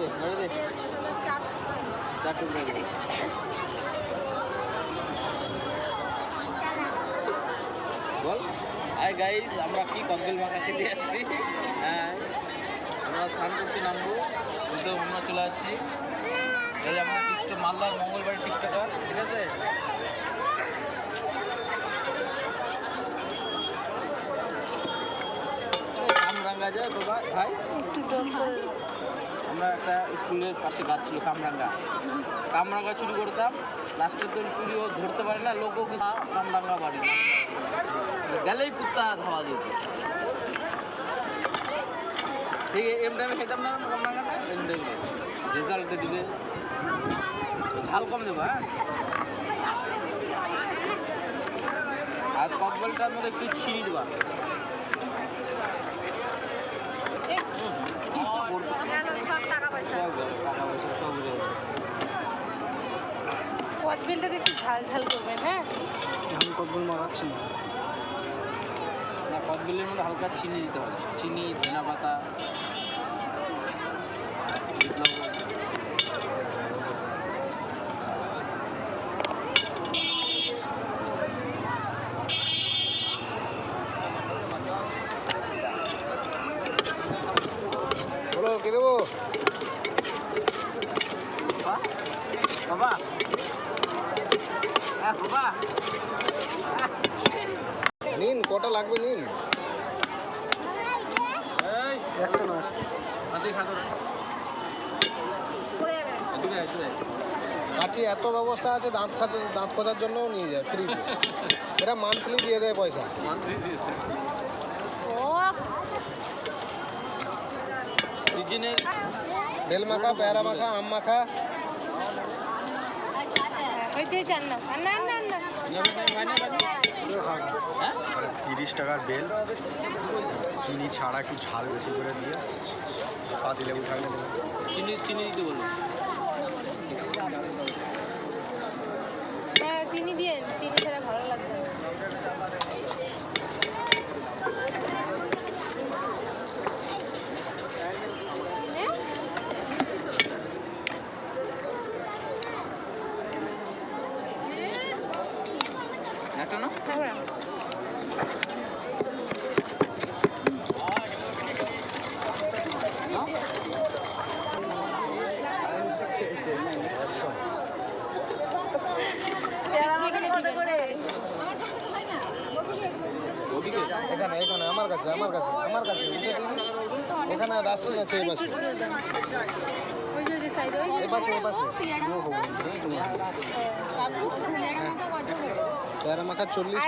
দে বাড়ি দে। চার টুকরা বল। হাই গাইস আমরা কি ককবেল মাখা খেতে আসছি? হ্যাঁ। আমরা স্নান করতে নামবো। বুঝতে আমরা চলে আসছি। যে আমরা টিকটক, মালদার মঙ্গলবার টিকটকার, ঠিক আছে? কামরাঙ্গা যায়, বাবা। ভাই? আমরা একটা স্কুলের পাশে গাছ ছিল, কামরাঙ্গা। কামরাঙ্গা চুরি করতাম। লাস্টে তো চুরিও ধরতে পারে না, লোকও কামরাঙ্গা বাড়ি। গেলেই কুত্তা ধাওয়া দিত। সেই এম টাইমে খেতাম না কামরাঙ্গাটা এম টাইমে রেজাল্টে দিবে ঝাল কম দেবো হ্যাঁ? আর ককবেলটার মধ্যে একটু চিনি দেবা। কদবেলটাকে একটু ঝাল ঝাল করবেন হ্যাঁ? আমি কতগুলো মারাচ্ছি না। না কদবেলের মধ্যে হালকা চিনি দিতে হবে। চিনি ধনা পাতা। কে দেবো? বাবা। নিন কটা লাগবে নিন। একটা না। কাঠি এত ব্যবস্থা আছে দাঁত খাচ দাঁত খোঁজার জন্যও নিয়ে যায় ফ্রি এরা মান্থলি দিয়ে দেয় পয়সা। বেল মাখা পেয়ারা মাখা আম মাখা চান না আর না। হ্যাঁ তিরিশ টাকার বেল চিনি ছাড়া একটু ঝাল বেশি করে দিয়ে পাতি লেবু থাকলে দেবো চিনি চিনি দিতে বলুন হ্যাঁ চিনি দিয়ে চিনি ছাড়া ভালো লাগবে। একটা না হ্যাঁ নাও। এখানে দিবেন, হ্যাঁ। ওদিকে এখানে এখানে আমার কাছে আমার কাছে আমার কাছে। এখানে ডাস্টবিন আছে এই পাশে। এই পাশে এই পাশে। পেয়ারা মাখা চল্লিশ